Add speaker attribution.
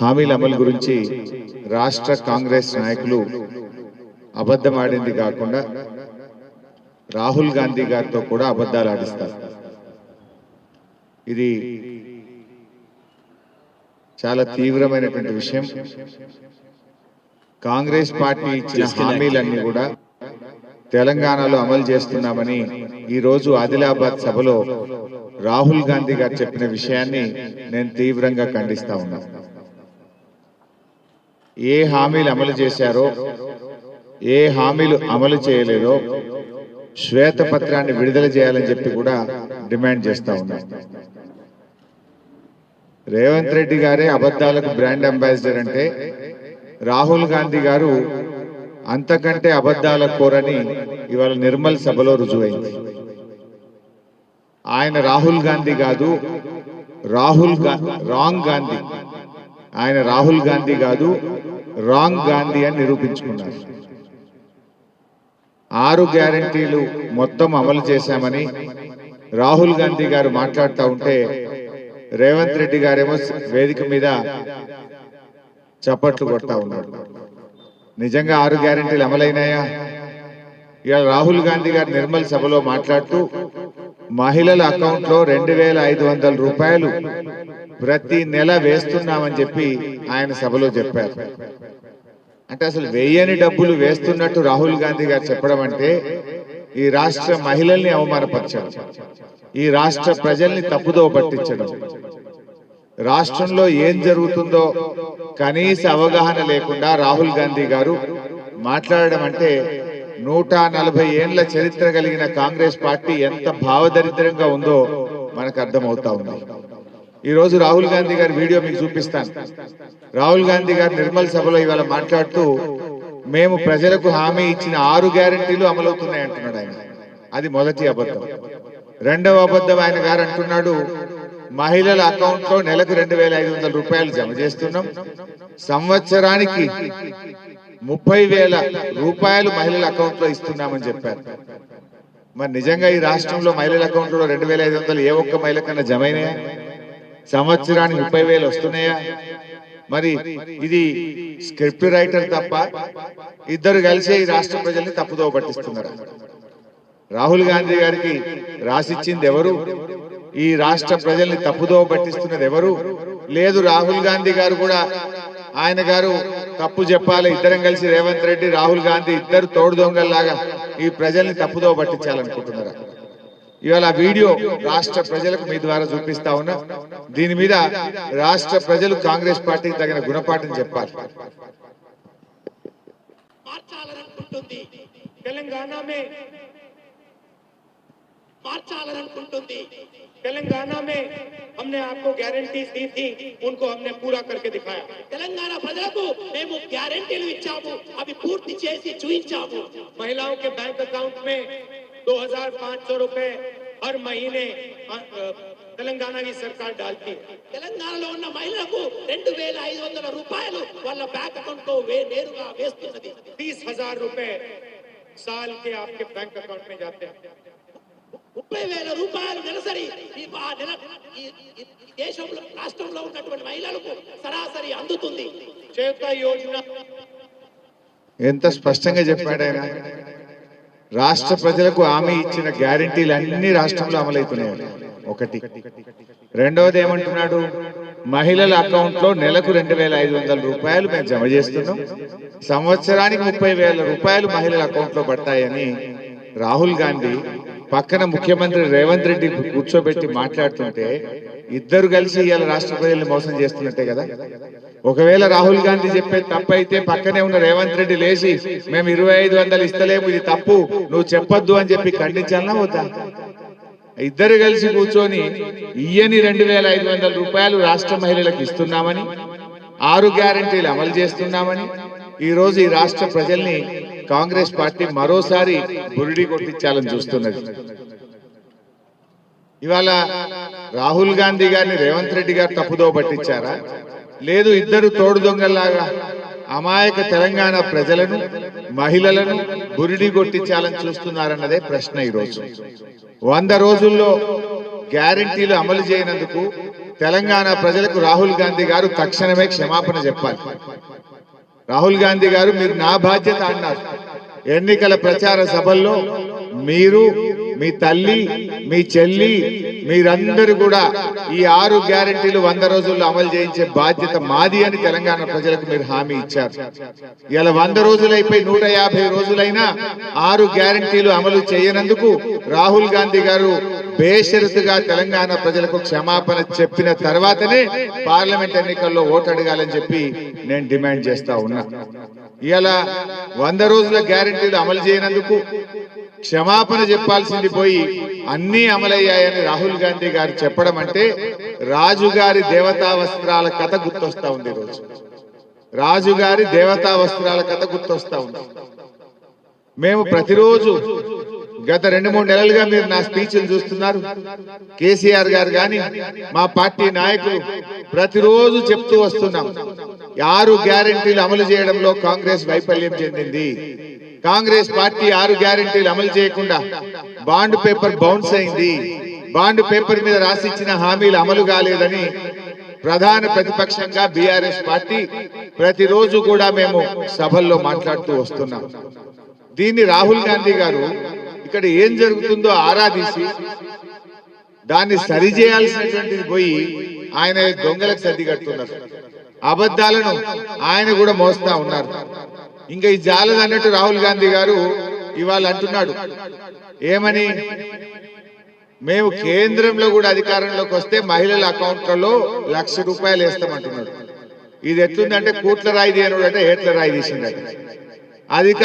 Speaker 1: హామీల అమలు గురించి రాష్ట్ర కాంగ్రెస్ నాయకులు అబద్ధమాడింది కాకుండా రాహుల్ గాంధీ గారితో కూడా అబద్ధాలు ఆడిస్తారు. ఇది చాలా తీవ్రమైనటువంటి విషయం. కాంగ్రెస్ పార్టీ ఇచ్చిన హామీలన్నీ కూడా తెలంగాణలో అమలు చేస్తున్నామని ఈ రోజు ఆదిలాబాద్ సభలో రాహుల్ గాంధీ గారు చెప్పిన విషయాన్ని నేను తీవ్రంగా ఖండిస్తా ఉన్నాను ఏ హామీలు అమలు చేశారో ఏ హామీలు అమలు చేయలేదో శ్వేతపత్రాన్ని విడుదల చేయాలని చెప్పి కూడా డిమాండ్ చేస్తా ఉన్నా. రేవంత్ రెడ్డి గారే అబద్ధాలకు బ్రాండ్ అంబాసిడర్ అంటే రాహుల్ గాంధీ గారు అంతకంటే అబద్ధాల కోరని ఇవాళ నిర్మల్ సభలో రుజువైంది. ఆయన రాహుల్ గాంధీ కాదు రాహుల్ రాంగ్ గాంధీ. ఆయన రాహుల్ గాంధీ కాదు రాంగ్ గాంధీ అని నిరూపించుకున్నారు. ఆరు గ్యారంటీలు మొత్తం అమలు చేశామని రాహుల్ గాంధీ గారు మాట్లాడుతూ ఉంటే రేవంత్ రెడ్డి గారేమో వేదిక మీద చప్పట్లు కొడతా ఉన్నారు. నిజంగా ఆరు గ్యారంటీలు అమలైనాయా? ఇవాళ రాహుల్ గాంధీ గారు నిర్మల్ సభలో మాట్లాడుతూ మహిళల అకౌంట్లో రెండు వేల ఐదు వందల రూపాయలు ప్రతి నెల వేస్తున్నామని చెప్పి ఆయన సభలో చెప్పారు. అంటే అసలు వెయ్యని డబ్బులు వేస్తున్నట్టు రాహుల్ గాంధీ గారు చెప్పడం అంటే ఈ రాష్ట్ర మహిళల్ని అవమానపరచడం ఈ రాష్ట్ర ప్రజల్ని తప్పుదో పట్టించడం. రాష్ట్రంలో ఏం జరుగుతుందో కనీస అవగాహన లేకుండా రాహుల్ గాంధీ గారు మాట్లాడడం అంటే నూట నలభై ఏండ్ల చరిత్ర కలిగిన కాంగ్రెస్ పార్టీ ఎంత భావదరిద్రంగా ఉందో మనకు అర్థమవుతా ఉంది. ఈ రోజు రాహుల్ గాంధీ గారి వీడియో మీకు చూపిస్తాను. రాహుల్ గాంధీ గారు నిర్మల్ సభలో ఇవాళ మాట్లాడుతూ మేము ప్రజలకు హామీ ఇచ్చిన ఆరు గ్యారంటీలు అమలవుతున్నాయి అంటున్నాడు ఆయన. అది మొదటి అబద్ధం. రెండవ అబద్ధం ఆయన గారు అంటున్నాడు మహిళల అకౌంట్లో నెలకు రెండు వేల ఐదు వందల రూపాయలు జమ చేస్తున్నాం. సంవత్సరానికి ముప్పై వేల రూపాయలు మహిళల అకౌంట్లో ఇస్తున్నామని చెప్పారు. మరి నిజంగా ఈ రాష్ట్రంలో మహిళల అకౌంట్లో రెండు వేల ఐదు వందలు ఏ ఒక్క మహిళ కన్నా జమైనాయా? సంవత్సరానికి ముప్పై వేలు వస్తున్నాయా? మరి ఇది స్క్రిప్ట్ రైటర్ తప్ప ఇద్దరు కలిసి ఈ రాష్ట్ర ప్రజల్ని తప్పుదో పట్టిస్తున్నారు? రాహుల్ గాంధీ గారికి రాసిచ్చింది ఎవరు? ఈ రాష్ట్ర ప్రజల్ని తప్పుదో పట్టిస్తున్నది ఎవరు? లేదు రాహుల్ గాంధీ గారు కూడా ఆయన గారు తప్పు చెప్పాలి. ఇద్దరం కలిసి రేవంత్ రెడ్డి రాహుల్ గాంధీ ఇద్దరు తోడు దొంగల్లాగా ఈ ప్రజల్ని తప్పుదో పట్టించాలనుకుంటున్నారు? ఇవాళ వీడియో రాష్ట్ర ప్రజలకు మీ ద్వారా చూపిస్తా ఉన్నా. దీని మీద రాష్ట్ర ప్రజలు కాంగ్రెస్ పార్టీకి తగిన గుణపాఠం చెప్పాలి
Speaker 2: మార్చాలనుకుంటుంది తెలంగాణ మే మార్చాలనుకుంటుంది तेलंगाना में हमने आपको गारंटी दी थी उनको हमने पूरा करके दिखाया తెలంగాణ ప్రజలకు మేము గ్యారెంటీలు ఇచ్చాము అవి పూర్తి చేసి చూపించాము महिलाओं के बैंक अकाउंट में 2500 रुपए हर महीने अ, अ, తెలంగాణ की सरकार डालती है తెలంగాణలో ఉన్న మహిళలకు రెండు వేల ఐదు వందల రూపాయలు వాళ్ళ బ్యాంక్ అకౌంట్ లో వే నేరుగా వేస్తున్నది तीस हजार रुपए साल के आपके बैंक अकाउंट में जाते हैं ముప్పై వేల రూపాయలు నెలసరి ఈ ఆ నెల ఈ- ఈ దేశంలో రాష్ట్రంలో ఉన్నటువంటి మహిళలకు సరాసరి అందుతుంది చేత యోజన
Speaker 1: ఎంత స్పష్టంగా చెప్పాడు ఆయన రాష్ట్ర ప్రజలకు హామీ ఇచ్చిన గ్యారంటీలు అన్ని రాష్ట్రంలో అమలవుతున్నాయి ఒకటి. రెండవది ఏమంటున్నాడు మహిళల అకౌంట్లో నెలకు రెండు వేల ఐదు వందల రూపాయలు మేము జమ చేస్తున్నాం. సంవత్సరానికి ముప్పై వేల రూపాయలు మహిళల అకౌంట్లో పడతాయని రాహుల్ గాంధీ పక్కన ముఖ్యమంత్రి రేవంత్ రెడ్డి కూర్చోబెట్టి మాట్లాడుతుంటే ఇద్దరు కలిసి ఇవాళ రాష్ట్ర ప్రజల్ని మోసం చేస్తున్నట్టే కదా. ఒకవేళ రాహుల్ గాంధీ చెప్పేది తప్పు అయితే పక్కనే ఉన్న రేవంత్ రెడ్డి లేచి మేము ఇరవై ఐదు వందలు ఇస్తలేము ఇది తప్పు నువ్వు చెప్పొద్దు అని చెప్పి ఖండించాలన్నా వద్దా? ఇద్దరు కలిసి కూర్చొని ఇయ్యని రెండు వేల ఐదు వందల రూపాయలు రాష్ట్ర మహిళలకు ఇస్తున్నామని ఆరు గ్యారంటీలు అమలు చేస్తున్నామని ఈరోజు ఈ రాష్ట్ర ప్రజల్ని కాంగ్రెస్ పార్టీ మరోసారి బురిడి కొట్టించాలని చూస్తున్నది. ఇవాళ రాహుల్ గాంధీ గారిని రేవంత్ రెడ్డి గారు తప్పుదో పట్టించారా? లేదు ఇద్దరు తోడు దొంగల్లాగా అమాయక తెలంగాణ ప్రజలను మహిళలను బురిడి కొట్టించాలని చూస్తున్నారన్నదే ప్రశ్న ఈరోజు. వంద రోజుల్లో గ్యారంటీలు అమలు చేయనందుకు తెలంగాణ ప్రజలకు రాహుల్ గాంధీ గారు తక్షణమే క్షమాపణ చెప్పాలి. రాహుల్ గాంధీ గారు మీరు నా బాధ్యత అన్నారు. ఎన్నికల ప్రచార సభల్లో మీరు మీ తల్లి మీ చెల్లి మీరందరూ కూడా ఈ ఆరు గ్యారెంటీలు వంద రోజుల్లో అమలు చేయించే బాధ్యత మాది అని తెలంగాణ ప్రజలకు మీరు హామీ ఇచ్చారు. ఇలా వంద రోజులైపోయి నూట యాభై రోజులైనా ఆరు గ్యారెంటీలు అమలు చేయనందుకు రాహుల్ గాంధీ గారు బేషరతుగా తెలంగాణ ప్రజలకు క్షమాపణ చెప్పిన తర్వాతనే పార్లమెంట్ ఎన్నికల్లో ఓటు అడగాలని చెప్పి నేను డిమాండ్ చేస్తా ఉన్నా. ఇలా వంద రోజుల గ్యారంటీలు అమలు చేయనందుకు క్షమాపణ చెప్పాల్సింది పోయి అన్నీ అమలయ్యాయని రాహుల్ గాంధీ గారు చెప్పడం అంటే రాజుగారి దేవతా వస్త్రాల కథ గుర్తొస్తా ఉంది ఈరోజు రోజు. రాజుగారి దేవతా వస్త్రాల కథ గుర్తొస్తా ఉంది. మేము ప్రతిరోజు గత రెండు మూడు నెలలుగా మీరు నా స్పీచ్లు చూస్తున్నారు. కేసీఆర్ గారు కానీ మా పార్టీ నాయకులు ప్రతిరోజు చెప్తూ వస్తున్నాం. ఆరు గ్యారెంటీలు అమలు చేయడంలో కాంగ్రెస్ వైఫల్యం చెందింది. కాంగ్రెస్ పార్టీ ఆరు గ్యారంటీలు అమలు చేయకుండా బాండ్ పేపర్ బౌన్స్ అయింది. బాండ్ పేపర్ మీద రాసిచ్చిన హామీలు అమలు కాలేదని ప్రధాన ప్రతిపక్షంగా బీఆర్ఎస్ పార్టీ ప్రతిరోజు కూడా మేము సభల్లో మాట్లాడుతూ వస్తున్నాం. దీన్ని రాహుల్ గాంధీ గారు ఇక్కడ ఏం జరుగుతుందో ఆరాధించి దాన్ని సరిచేయాల్సినటువంటిది పోయి ఆయన దొంగలకు సర్దిగట్టున్నారు అబద్ధాలను ఆయన కూడా మోస్తా ఉన్నారు. ఇంకా ఈ జాలది అన్నట్టు రాహుల్ గాంధీ గారు ఇవాళ అంటున్నాడు. ఏమని? మేము కేంద్రంలో కూడా అధికారంలోకి వస్తే మహిళల అకౌంట్లలో లక్ష రూపాయలు వేస్తామంటున్నాడు. ఇది ఎట్లుందంటే కూట్ల రాయి తీయనుడు అంటే ఏట్ల రాయి తీసిండట అధికారం